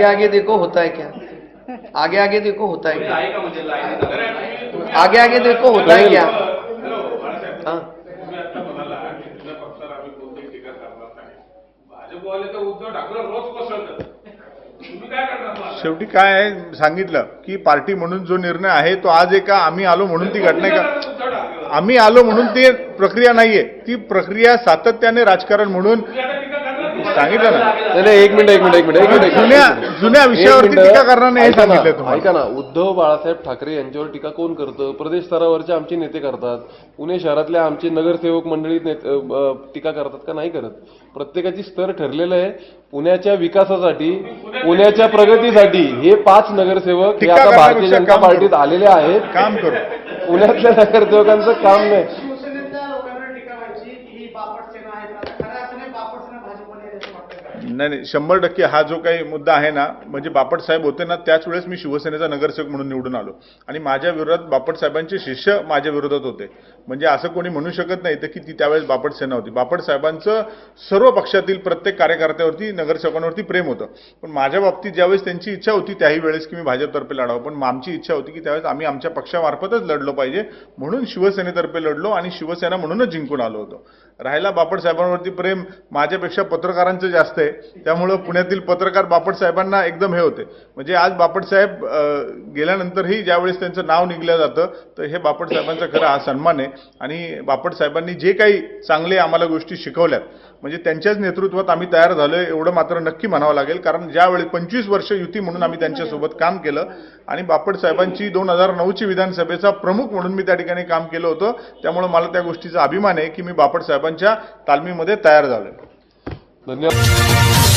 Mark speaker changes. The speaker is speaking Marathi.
Speaker 1: आगे आगे देखो होता है क्या? आगे आगे देखो होता है क्या? आगे आगे देखो होता है क्या?
Speaker 2: हॅलो
Speaker 3: शेवटी काय आहे? सांगितलं की पार्टी म्हणून जो निर्णय आहे तो आज एका आम्ही आलो म्हणून ती घटना का आम्ही आलो म्हणून ती प्रक्रिया नाहीये. ती प्रक्रिया सातत्याने राजकारण म्हणून
Speaker 2: तुम्ही आता टीका करणार नाही?
Speaker 3: सांगितलं ना.
Speaker 4: नाही नाही एक मिनिट एक मिनिट एक मिनिट एक मिनिट
Speaker 3: जुन्या जुन्या विषयावरती. टीका करणार नाही हे
Speaker 4: ऐका ना,
Speaker 3: सांगितलं तुम्हाला
Speaker 4: ऐका ना. उद्धव बाळासाहेब ठाकरे यांच्यावर टीका कोण करतं? प्रदेश स्तरावरचे आमचे नेते करतात. पुणे शहरातले आमचे नगरसेवक मंडळी नेत- अ, अ, टीका करतात का? नाही करत. प्रत्येकाची स्तर ठरलेलं आहे. पुण्याच्या विकासासाठी पुण्याच्या प्रगतीसाठी हे पाच नगरसेवक हे
Speaker 3: टीका
Speaker 4: आता भारतीय
Speaker 3: करण्यापेक्षा
Speaker 4: जनता
Speaker 3: काम करू.
Speaker 4: पार्टीत आलेले आहेत.
Speaker 3: काम करू.
Speaker 4: पुण्यातल्या नगरसेवकांचं काम नाही.
Speaker 3: नाही नाही शंभर टक्के हा जो काही मुद्दा आहे ना म्हणजे बापट साहेब होते ना त्याच वेळेस मी शिवसेनेचा नगरसेवक म्हणून निवडून आलो. आणि माझ्या विरोधात बापट साहेबांचे शिष्य माझ्या विरोधात होते. म्हणजे असं कोणी म्हणू शकत नाही तर की ती त्यावेळेस बापट सेना होती. बापट साहेबांचं सर्व पक्षातील प्रत्येक कार्यकर्त्यावरती नगरसेवकांवरती प्रेम होतं. पण माझ्या बाबतीत ज्यावेळेस त्यांची इच्छा होती त्याही वेळेस की मी भाजपतर्फे लढावं. पण आमची इच्छा होती की त्यावेळेस आम्ही आमच्या पक्षामार्फतच लढलो पाहिजे. म्हणून शिवसेनेतर्फे लढलो आणि शिवसेना म्हणूनच जिंकून आलो होतो. राहिला बापट साहेबांवरती प्रेम माझ्यापेक्षा पत्रकारांचं जास्त आहे. त्यामुळं पुण्यातील पत्रकार बापट साहेबांना एकदम हे होते. म्हणजे आज बापट साहेब गेल्यानंतरही ज्यावेळेस त्यांचं नाव निघलं जातं तर हे बापट साहेबांचा खरा हा सन्मान आहे. आणि बापट साहेबांनी जे काही चांगले आम्हाला गोष्टी शिकवल्यात म्हणजे त्यांच्याच नेतृत्वात आम्ही तयार झालो एवढं मात्र नक्की म्हणावं लागेल. कारण ज्यावेळी पंचवीस वर्ष युती म्हणून आम्ही त्यांच्यासोबत काम केलं आणि बापट साहेबांची दोन हजार नऊची विधानसभेचा प्रमुख म्हणून मी त्या ठिकाणी काम केलं होतं त्यामुळे मला त्या गोष्टीचा अभिमान आहे की मी बापट साहेबांच्या तालमीमध्ये तयार झालं.
Speaker 4: धन्यवाद.